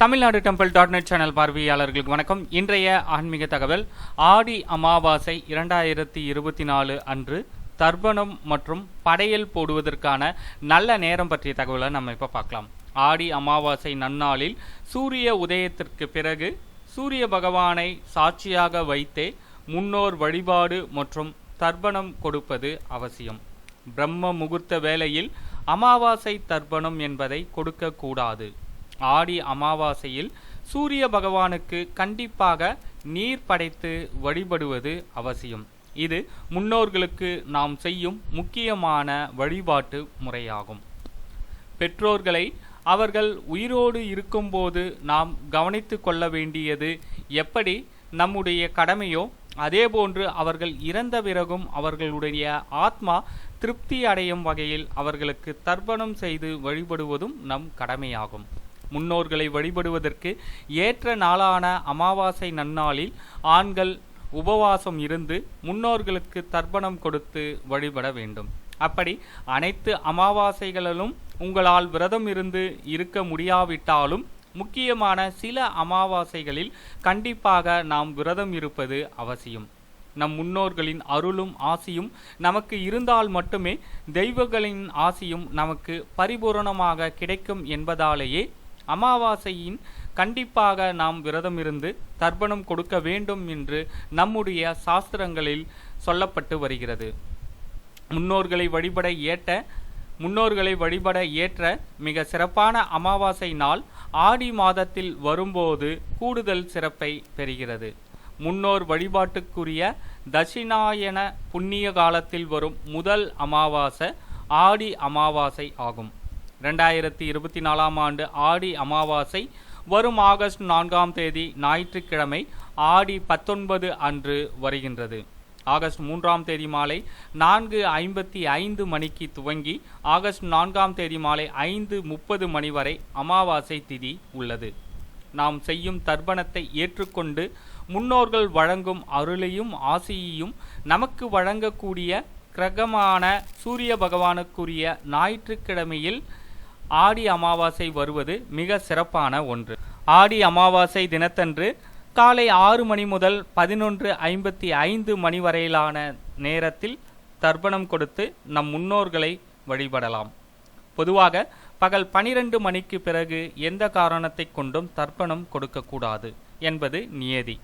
Tamil Nadu temple dot net channel பார்வையாளர்களுக்கு வணக்கம். இன்றைய ஆன்மீக தகவல் ஆடி அமாவாசை இரண்டாயிரத்தி இருபத்தி நாலு அன்று தர்ப்பணம் மற்றும் படையல் போடுவதற்கான நல்ல நேரம் பற்றிய தகவலை நம்ம இப்போ பார்க்கலாம். ஆடி அமாவாசை நன்னாளில் சூரிய உதயத்திற்கு பிறகு சூரிய பகவானை சாட்சியாக வைத்தே முன்னோர் வழிபாடு மற்றும் தர்ப்பணம் கொடுப்பது அவசியம். பிரம்ம முகூர்த்த வேளையில் அமாவாசை தர்ப்பணம் என்பதை கொடுக்கக்கூடாது. ஆடி அமாவாசையில் சூரிய பகவானுக்கு கண்டிப்பாக நீர் படைத்து வழிபடுவது அவசியம். இது முன்னோர்களுக்கு நாம் செய்யும் முக்கியமான வழிபாட்டு முறையாகும். பெற்றோர்களை அவர்கள் உயிரோடு இருக்கும்போது நாம் கவனித்து கொள்ள வேண்டியது எப்படி நம்முடைய கடமையோ அதேபோன்று அவர்கள் இறந்த பிறகும் அவர்களுடைய ஆத்மா திருப்தி அடையும் வகையில் அவர்களுக்கு தர்ப்பணம் செய்து வழிபடுவதும் நம் கடமையாகும். முன்னோர்களை வழிபடுவதற்கு ஏற்ற நாளான அமாவாசை நன்னாளில் ஆண்கள் உபவாசம் இருந்து முன்னோர்களுக்கு தர்ப்பணம் கொடுத்து வழிபட வேண்டும். அப்படி அனைத்து அமாவாசைகளிலும் உங்களால் விரதம் இருந்து இருக்க முடியாவிட்டாலும் முக்கியமான சில அமாவாசைகளில் கண்டிப்பாக நாம் விரதம் இருப்பது அவசியம். நம் முன்னோர்களின் அருளும் ஆசியும் நமக்கு இருந்தால் மட்டுமே தெய்வங்களின் ஆசியும் நமக்கு பரிபூரணமாக கிடைக்கும் என்பதாலேயே அமாவாசையின் கண்டிப்பாக நாம் விரதம் இருந்து தர்ப்பணம் கொடுக்க வேண்டும் என்று நம்முடைய சாஸ்திரங்களில் சொல்லப்பட்டு வருகிறது. முன்னோர்களை வழிபட ஏற்ற முன்னோர்களை வழிபட ஏற்ற மிக சிறப்பான அமாவாசை நாள் ஆடி மாதத்தில் வரும்போது கூடுதல் சிறப்பை பெறுகிறது. முன்னோர் வழிபாட்டுக்குரிய தட்சிணாயன புண்ணிய காலத்தில் வரும் முதல் அமாவாசை ஆடி அமாவாசை ஆகும். ரெண்டாயிரத்தி இருபத்தி நாலாம் ஆண்டு ஆடி அமாவாசை வரும் ஆகஸ்ட் நான்காம் தேதி ஞாயிற்றுக்கிழமை ஆடி பத்தொன்பது அன்று வருகின்றது. ஆகஸ்ட் மூன்றாம் தேதி மாலை நான்கு ஐம்பத்தி ஐந்து மணிக்கு துவங்கி ஆகஸ்ட் நான்காம் தேதி மாலை ஐந்து முப்பது மணி வரை அமாவாசை திதி உள்ளது. நாம் செய்யும் தர்ப்பணத்தை ஏற்றுக்கொண்டு முன்னோர்கள் வழங்கும் அருளையும் ஆசையையும் நமக்கு வழங்கக்கூடிய கிரகமான சூரிய பகவானுக்குரிய ஞாயிற்றுக்கிழமையில் ஆடி அமாவாசை வருவது மிக சிறப்பான ஒன்று. ஆடி அமாவாசை தினத்தன்று காலை ஆறு மணி முதல் பதினொன்று ஐம்பத்தி ஐந்து மணி வரையிலான நேரத்தில் தர்ப்பணம் கொடுத்து நம் முன்னோர்களை வழிபடலாம். பொதுவாக பகல் பனிரெண்டு மணிக்கு பிறகு எந்த காரணத்தை கொண்டும் தர்ப்பணம் கொடுக்கக்கூடாது என்பது நியதி.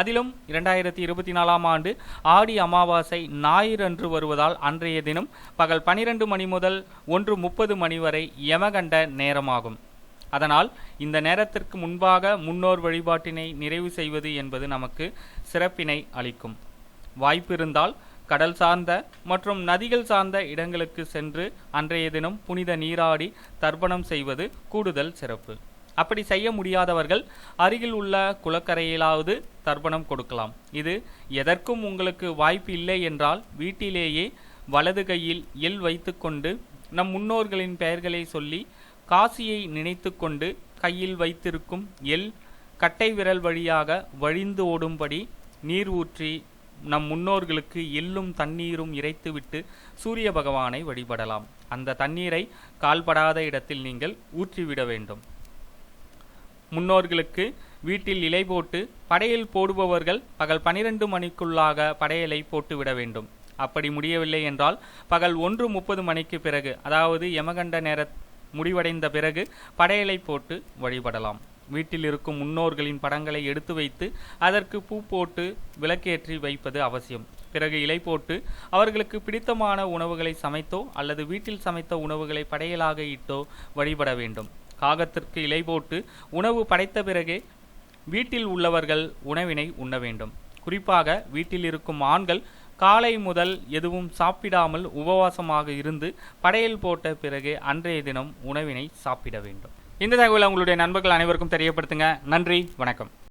அதிலும் இரண்டாயிரத்தி இருபத்தி நாலாம் ஆண்டு ஆடி அமாவாசை ஞாயிறன்று வருவதால் அன்றைய தினம் பகல் பனிரெண்டு மணி முதல் ஒன்று முப்பது மணி வரை யமகண்ட நேரமாகும். அதனால் இந்த நேரத்திற்கு முன்பாக முன்னோர் வழிபாட்டினை நிறைவு செய்வது என்பது நமக்கு சிறப்பினை அளிக்கும். வாய்ப்பிருந்தால் கடல் சார்ந்த மற்றும் நதிகள் சார்ந்த இடங்களுக்கு சென்று அன்றைய தினம் புனித நீராடி தர்ப்பணம் செய்வது கூடுதல் சிறப்பு. அப்படி செய்ய முடியாதவர்கள் அருகில் உள்ள குளக்கரையிலாவது தர்ப்பணம் கொடுக்கலாம். இது எதற்கும் உங்களுக்கு வாய்ப்பு இல்லை என்றால் வீட்டிலேயே வலது கையில் எல் வைத்துக்கொண்டு நம் முன்னோர்களின் பெயர்களை சொல்லி காசியை நினைத்து கொண்டு கையில் வைத்திருக்கும் எல் கட்டை விரல் வழியாக வழிந்து ஓடும்படி நீர் ஊற்றி நம் முன்னோர்களுக்கு எள்ளும் தண்ணீரும் இறைத்துவிட்டு சூரிய பகவானை வழிபடலாம். அந்த தண்ணீரை கால்படாத இடத்தில் நீங்கள் ஊற்றிவிட வேண்டும். முன்னோர்களுக்கு வீட்டில் இலை போட்டு படையல் போடுபவர்கள் பகல் பனிரெண்டு மணிக்குள்ளாக படையலை போட்டுவிட வேண்டும். அப்படி முடியவில்லை என்றால் பகல் ஒன்று முப்பது மணிக்கு பிறகு அதாவது யமகண்ட நேர முடிவடைந்த பிறகு படையலை போட்டு வழிபடலாம். வீட்டில் இருக்கும் முன்னோர்களின் படங்களை எடுத்து வைத்து அதற்கு பூ போட்டு விளக்கேற்றி வைப்பது அவசியம். பிறகு இலை போட்டு அவர்களுக்கு பிடித்தமான உணவுகளை சமைத்தோ அல்லது வீட்டில் சமைத்த உணவுகளை படையலாக இட்டோ வழிபட வேண்டும். காகத்திற்கு இலை போட்டு உணவு படைத்த பிறகே வீட்டில் உள்ளவர்கள் உணவினை உண்ண வேண்டும். குறிப்பாக வீட்டில் இருக்கும் ஆண்கள் காலை முதல் எதுவும் சாப்பிடாமல் உபவாசமாக இருந்து படையல் போட்ட பிறகு அன்றைய தினம் உணவினை சாப்பிட வேண்டும். இந்த தகவலை உங்களுடைய நண்பர்கள் அனைவருக்கும் தெரியப்படுத்துங்க. நன்றி. வணக்கம்.